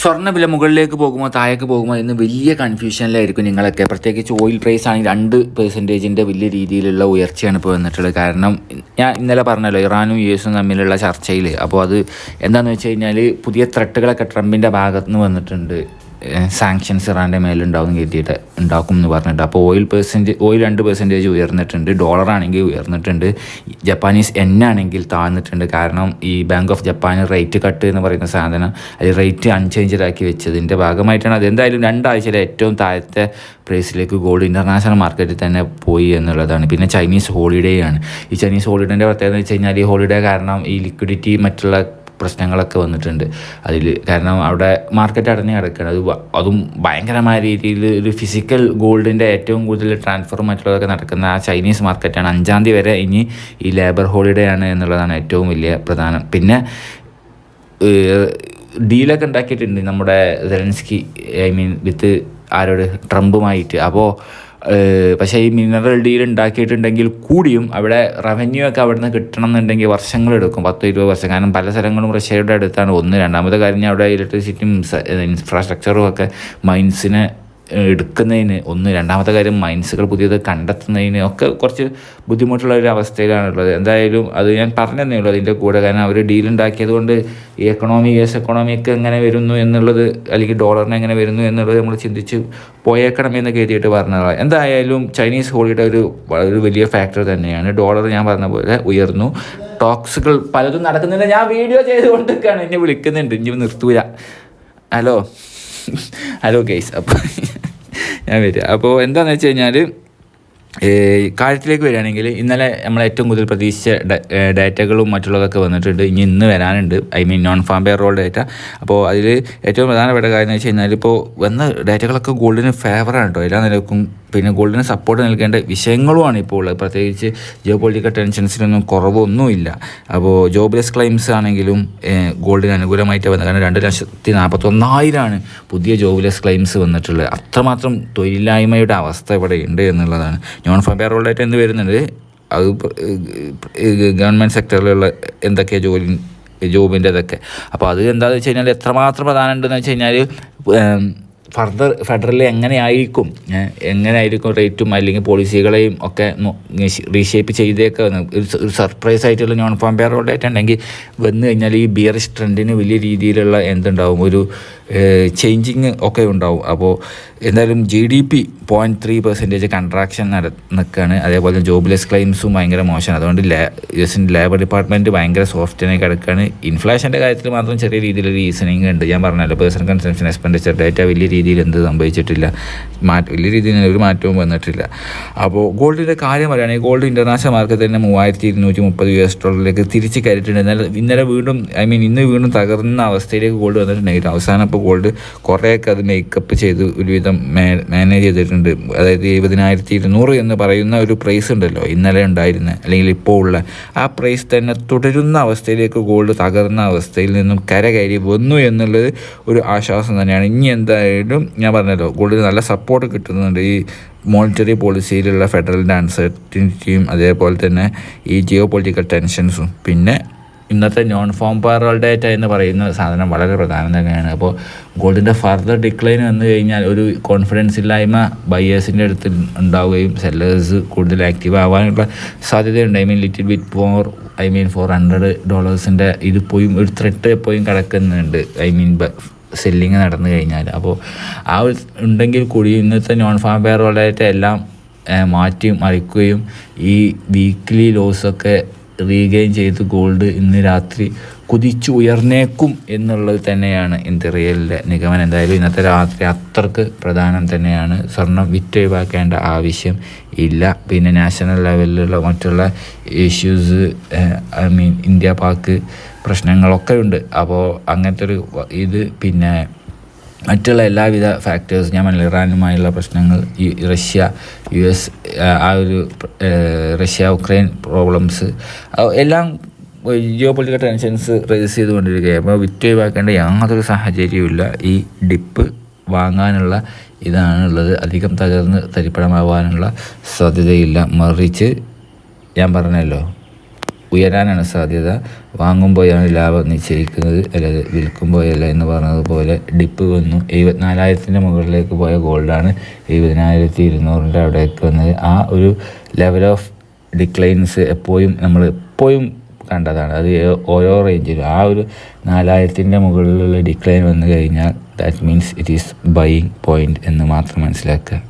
സ്വർണവില മുകളിലേക്ക് പോകുമോ താഴേക്ക് പോകുമോ എന്ന് വലിയ കൺഫ്യൂഷനിലായിരിക്കും നിങ്ങളൊക്കെ. പ്രത്യേകിച്ച് ഓയിൽ പ്രൈസ് ആണെങ്കിൽ രണ്ട് പെർസെന്റേജിന്റെ വലിയ രീതിയിലുള്ള ഉയർച്ചയാണ് ഇപ്പോൾ വന്നിട്ടുള്ളത്. കാരണം ഞാൻ ഇന്നലെ പറഞ്ഞല്ലോ ഇറാനും യു എസും തമ്മിലുള്ള ചർച്ചയിൽ. അപ്പോൾ അത് എന്താണെന്ന് വെച്ച് കഴിഞ്ഞാൽ പുതിയ ത്രട്ടുകളൊക്കെ ട്രംപിന്റെ ഭാഗത്തുനിന്ന് വന്നിട്ടുണ്ട്. സാങ്ഷൻസ് ഇറാന്റെ മേലുണ്ടാവും കരുതിയിട്ട് ഉണ്ടാക്കും എന്ന് പറഞ്ഞിട്ട് അപ്പോൾ ഓയിൽ പെർസെന്റേജ് ഓയിൽ രണ്ട് പെർസെന്റേജ് ഉയർന്നിട്ടുണ്ട് ഡോളർ ആണെങ്കിൽ ഉയർന്നിട്ടുണ്ട് ജപ്പാനീസ് എൻ ആണെങ്കിൽ താഴ്ന്നിട്ടുണ്ട്. കാരണം ഈ Bank of Japan rate cut എന്ന് പറയുന്ന സാധനം അതിൽ റേറ്റ് അൺചേഞ്ചഡ് ആക്കി വെച്ചതിന്റെ ഭാഗമായിട്ടാണ്. അതെന്തായാലും രണ്ടാഴ്ചയിലെ ഏറ്റവും താഴത്തെ പ്രൈസിലേക്ക് ഗോൾഡ് ഇന്റർനാഷണൽ മാർക്കറ്റിൽ തന്നെ പോയി എന്നുള്ളതാണ്. പിന്നെ ചൈനീസ് ഹോളിഡേ ആണ്. ഈ ചൈനീസ് ഹോളിഡേന്റെ പ്രത്യേകത എന്ന് വെച്ച് കഴിഞ്ഞാൽ ഈ ഹോളിഡേ കാരണം ഈ ലിക്വിഡിറ്റി മറ്റുള്ള പ്രശ്നങ്ങളൊക്കെ വന്നിട്ടുണ്ട്. അതിൽ കാരണം അവിടെ മാർക്കറ്റ് അടഞ്ഞ് കിടക്കുകയാണ്. അത് അതും ഭയങ്കരമായ രീതിയിൽ ഒരു ഫിസിക്കൽ ഗോൾഡിന്റെ ഏറ്റവും കൂടുതൽ ട്രാൻസ്ഫർ മറ്റുള്ളതൊക്കെ നടക്കുന്ന ആ ചൈനീസ് മാർക്കറ്റാണ് അഞ്ചാം തീയതി വരെ ഇനി ഈ ലേബർ ഹോളിഡേ ആണ് എന്നുള്ളതാണ് ഏറ്റവും വലിയ പ്രധാനം. പിന്നെ ഡീലൊക്കെ ഉണ്ടാക്കിയിട്ടുണ്ട് നമ്മുടെ സെലൻസ്കി ഐ മീൻ വിത്ത് ആരോട് ട്രംപുമായിട്ട്. അപ്പോൾ പക്ഷേ ഈ മിനറൽ ഡീൽ ഉണ്ടാക്കിയിട്ടുണ്ടെങ്കിൽ കൂടിയും അവിടെ റവന്യൂ ഒക്കെ അവിടെ നിന്ന് കിട്ടണം എന്നുണ്ടെങ്കിൽ വർഷങ്ങളെടുക്കും പത്ത് ഇരുപത് വർഷം. കാരണം പല സ്ഥലങ്ങളും റഷ്യയുടെ അടുത്താണ്. ഒന്ന് രണ്ടാമത്തെ കാര്യം അവിടെ ഇലക്ട്രിസിറ്റിയും ഇൻഫ്രാസ്ട്രക്ചറും ഒക്കെ മൈൻസിനെ എടുക്കുന്നതിന് ഒന്ന് രണ്ടാമത്തെ കാര്യം മൈൻസുകൾ പുതിയത് കണ്ടെത്തുന്നതിന് ഒക്കെ കുറച്ച് ബുദ്ധിമുട്ടുള്ള ഒരു അവസ്ഥയിലാണുള്ളത് എന്തായാലും അത് ഞാൻ പറഞ്ഞതേ ഉള്ളൂ അതിന്റെ കൂടെ. കാരണം അവർ ഡീൽ ഉണ്ടാക്കിയത് കൊണ്ട് ഈ എക്കണോമി യു എസ് എക്കണോമി ഒക്കെ എങ്ങനെ വരുന്നു എന്നുള്ളത് അല്ലെങ്കിൽ ഡോളറിന് എങ്ങനെ വരുന്നു എന്നുള്ളത് നമ്മൾ ചിന്തിച്ച് പോയേക്കണം എന്ന് കരുതിയിട്ട് പറഞ്ഞതാണ്. എന്തായാലും ചൈനീസ് ഹോളിയുടെ ഒരു വളരെ വലിയ ഫാക്ടർ തന്നെയാണ്. ഡോളർ ഞാൻ പറഞ്ഞ പോലെ ഉയർന്നു. ടോക്സുകൾ പലതും നടക്കുന്നില്ല ഞാൻ വീഡിയോ ചെയ്തുകൊണ്ടിരിക്കുകയാണ്. എന്നെ വിളിക്കുന്നുണ്ട്. ഇനി നിർത്തൂല. ഹലോ ഹലോ ഗെയ്സ് അപ്പോൾ ഞാൻ വരിക. അപ്പോൾ എന്താണെന്ന് വെച്ച് കഴിഞ്ഞാൽ കാര്യത്തിലേക്ക് വരികയാണെങ്കിൽ ഇന്നലെ നമ്മൾ ഏറ്റവും കൂടുതൽ പ്രതീക്ഷിച്ച ഡാറ്റകളും മറ്റുള്ളതൊക്കെ വന്നിട്ടുണ്ട്. ഇനി ഇന്ന് വരാനുണ്ട്. I mean non farm payroll data അപ്പോൾ അതിൽ ഏറ്റവും പ്രധാനപ്പെട്ട കാര്യം എന്ന് വെച്ച് കഴിഞ്ഞാൽ ഇപ്പോൾ വന്ന ഡാറ്റകളൊക്കെ ഗോൾഡിന് ഫേവറാണ് കേട്ടോ എല്ലാ നിലക്കും പിന്നെ ഗോൾഡിന് സപ്പോർട്ട് നൽകേണ്ട വിഷയങ്ങളുമാണ് ഇപ്പോൾ ഉള്ളത്. പ്രത്യേകിച്ച് ജിയോ പൊളിറ്റിക്കൽ ടെൻഷൻസിനൊന്നും കുറവൊന്നുമില്ല. അപ്പോൾ ജോബ്ലെസ് ക്ലെയിംസ് ആണെങ്കിലും ഗോൾഡിന് അനുകൂലമായിട്ട് വന്നത്. കാരണം രണ്ട് ലക്ഷത്തി നാൽപ്പത്തൊന്നായിരമാണ് പുതിയ ജോബ്ലെസ് ക്ലെയിംസ് വന്നിട്ടുള്ളത്. അത്രമാത്രം തൊഴിലില്ലായ്മയുടെ അവസ്ഥ ഇവിടെ ഉണ്ട് എന്നുള്ളതാണ്. നോൺ ഫാം പേറോളായിട്ട് എന്ത് വരുന്നുണ്ട് അത് ഗവൺമെന്റ് സെക്ടറിലുള്ള എന്തൊക്കെ ജോലി ജോബിന്റെ ഇതൊക്കെ. അപ്പോൾ അത് എന്താണെന്ന് വെച്ച് കഴിഞ്ഞാൽ എത്രമാത്രം പ്രധാനമുണ്ടെന്ന് വെച്ച് കഴിഞ്ഞാൽ ഫർദർ ഫെഡറൽ എങ്ങനെയായിരിക്കും എങ്ങനെയായിരിക്കും റേറ്റും അല്ലെങ്കിൽ പോളിസികളെയും ഒക്കെ റീഷേപ്പ് ചെയ്തേക്കെ ഒരു സർപ്രൈസ് ആയിട്ടുള്ള നോൺ ഫാം പേറോടെ ഉണ്ടെങ്കിൽ വന്നു കഴിഞ്ഞാൽ ഈ ബിയറിഷ് ട്രെൻഡിന് വലിയ രീതിയിലുള്ള എന്തുണ്ടാവും? ഒരു ചേഞ്ചിങ് ഒക്കെ ഉണ്ടാവും. അപ്പോൾ എന്തായാലും G D P point three percentage contraction നട നിൽക്കുകയാണ് അതേപോലെ ജോബ്ലെസ് ക്ലെയിംസും ഭയങ്കര മോശമാണ്. അതുകൊണ്ട് ലേ യു എസിന്റെ ലേബർ ഡിപ്പാർട്ട്മെന്റ് ഭയങ്കര സോഫ്റ്റിനായി കിടക്കുകയാണ് ഇൻഫ്ലേഷന്റെ കാര്യത്തിൽ മാത്രം ചെറിയ രീതിയിൽ റീസണിങ് ഉണ്ട്. ഞാൻ പറഞ്ഞല്ലോ പേഴ്സണൽ കൺസംഷൻ എക്സ്പെൻഡിച്ചർ ഡേറ്റ വലിയ രീതിയിൽ എന്ത് സംഭവിച്ചിട്ടില്ല. മാറ്റം വലിയ രീതിയിൽ ഒരു മാറ്റവും വന്നിട്ടില്ല. അപ്പോൾ ഗോൾഡിന്റെ കാര്യം പറയുകയാണെങ്കിൽ ഗോൾഡ് ഇന്റർനാഷണൽ മാർക്കറ്റ് തന്നെ മൂവായിരത്തി ഇരുന്നൂറ്റി മുപ്പത് യു എസ് ഡോളറിലേക്ക് തിരിച്ച് കയറിയിട്ടുണ്ട്. എന്നാൽ ഇന്നലെ വീണ്ടും ഐ മീൻ ഇന്ന് വീണ്ടും തകർന്ന അവസ്ഥയിലേക്ക് ഗോൾഡ് വന്നിട്ടുണ്ടെങ്കിൽ അവസാനം ഇപ്പോൾ ഗോൾഡ് കുറേയൊക്കെ അത് മേക്കപ്പ് ചെയ്ത് ഒരുവിധം മാനേജ് ചെയ്തിട്ടുണ്ട്. അതായത് എഴുപതിനായിരത്തി ഇരുന്നൂറ് എന്ന് പറയുന്ന ഒരു പ്രൈസ് ഉണ്ടല്ലോ ഇന്നലെ ഉണ്ടായിരുന്ന. അല്ലെങ്കിൽ ഇപ്പോൾ ഉള്ള. ആ പ്രൈസ് തന്നെ തുടരുന്ന അവസ്ഥയിലേക്ക് ഗോൾഡ് തകർന്ന അവസ്ഥയിൽ നിന്നും കരകയറി വന്നു എന്നുള്ളത് ഒരു ആശ്വാസം തന്നെയാണ്. ഇനി എന്തായാലും ഞാൻ പറഞ്ഞല്ലോ ഗോൾഡിന് നല്ല സപ്പോർട്ട് കിട്ടുന്നുണ്ട്. ഈ മോണിറ്ററി പോളിസിയിലുള്ള ഫെഡറലിന്റെ അൺസർട്ടിനിറ്റിയും അതേപോലെ തന്നെ ഈ ജിയോ പൊളിറ്റിക്കൽ ടെൻഷൻസും പിന്നെ ഇന്നത്തെ നോൺ ഫോം പാറൽ ഡേറ്റ എന്ന് പറയുന്ന സാധനം വളരെ പ്രധാനം തന്നെയാണ്. അപ്പോൾ ഗോൾഡിന്റെ ഫർദർ ഡിക്ലൈൻ വന്നു കഴിഞ്ഞാൽ ഒരു കോൺഫിഡൻസ് ഇല്ലായ്മ ബയേഴ്സിന്റെ അടുത്ത് ഉണ്ടാവുകയും സെല്ലേഴ്സ് കൂടുതൽ ആക്റ്റീവ് ആവാനുള്ള സാധ്യതയുണ്ട്. I mean little bit four I mean four hundred ഡോളേഴ്സിന്റെ ഇത് പോയും ഒരു ത്രെട്ട് എപ്പോഴും കിടക്കുന്നുണ്ട്. ഐ മീൻ സെല്ലിങ് നടന്നു കഴിഞ്ഞാൽ. അപ്പോൾ ആ ഒരു ഉണ്ടെങ്കിൽ കൂടി ഇന്നത്തെ നോൺ ഫാം പേറുകളായിട്ട് എല്ലാം ഏഹ്, മാറ്റി മറിക്കുകയും ഈ വീക്ക്ലി ലോസൊക്കെ റീഗെയിൻ ചെയ്ത്. ഗോൾഡ് ഇന്ന് രാത്രി കുതിച്ചു ഉയർന്നേക്കും എന്നുള്ളത് തന്നെയാണ് ഇന്ത്യറിയലിന്റെ നിഗമനം. എന്തായാലും ഇന്നത്തെ രാത്രി അത്രയ്ക്ക് പ്രധാനം തന്നെയാണ്. സ്വർണം വിറ്റൊഴിവാക്കേണ്ട ആവശ്യം ഇല്ല. പിന്നെ നാഷണൽ ലെവലിലുള്ള മറ്റുള്ള issues I mean India Pak പ്രശ്നങ്ങളൊക്കെ ഉണ്ട്. അപ്പോൾ അങ്ങനത്തെ ഒരു ഇത് പിന്നെ മറ്റുള്ള എല്ലാവിധ ഫാക്ടേഴ്സ് ഞാൻ പറഞ്ഞില്ല ഇറാനുമായുള്ള പ്രശ്നങ്ങൾ ഈ റഷ്യ യു എസ് ആ ഒരു റഷ്യ ഉക്രൈൻ പ്രോബ്ലംസ് എല്ലാം ജിയോ പൊളിറ്റിക്കൽ ടെൻഷൻസ് റേസ് ചെയ്തുകൊണ്ടിരിക്കുകയാണ്. അപ്പോൾ വിറ്റ് ഒഴിവാക്കേണ്ട യാതൊരു സാഹചര്യവുമില്ല. ഈ ഡിപ്പ് വാങ്ങാനുള്ള ഇതാണുള്ളത്. അധികം തകർന്ന് തരിപ്പണമാവാനുള്ള സാധ്യതയില്ല. മറിച്ച് ഞാൻ പറഞ്ഞല്ലോ ഉയരാനാണ് സാധ്യത. വാങ്ങുമ്പോഴാണ് ലാഭം നിശ്ചയിക്കുന്നത് അല്ലാതെ വിൽക്കുമ്പോഴല്ല എന്ന് പറഞ്ഞതുപോലെ ഡിപ്പ് വന്നു. എഴുപത്തിനാലായിരത്തിന്റെ മുകളിലേക്ക് പോയ ഗോൾഡാണ് എഴുപതിനായിരത്തി ഇരുന്നൂറിന്റെ അവിടേക്ക് വന്നത്. ആ ഒരു ലെവൽ ഓഫ് ഡിക്ലൈൻസ് എപ്പോഴും നമ്മൾ എപ്പോഴും കണ്ടതാണ്. അത് ഓരോ റേഞ്ചിലും ആ ഒരു നാലായിരത്തിന്റെ മുകളിലുള്ള ഡിക്ലൈൻ വന്നു കഴിഞ്ഞാൽ that means it is buying point എന്ന് മാത്രം മനസ്സിലാക്കുക.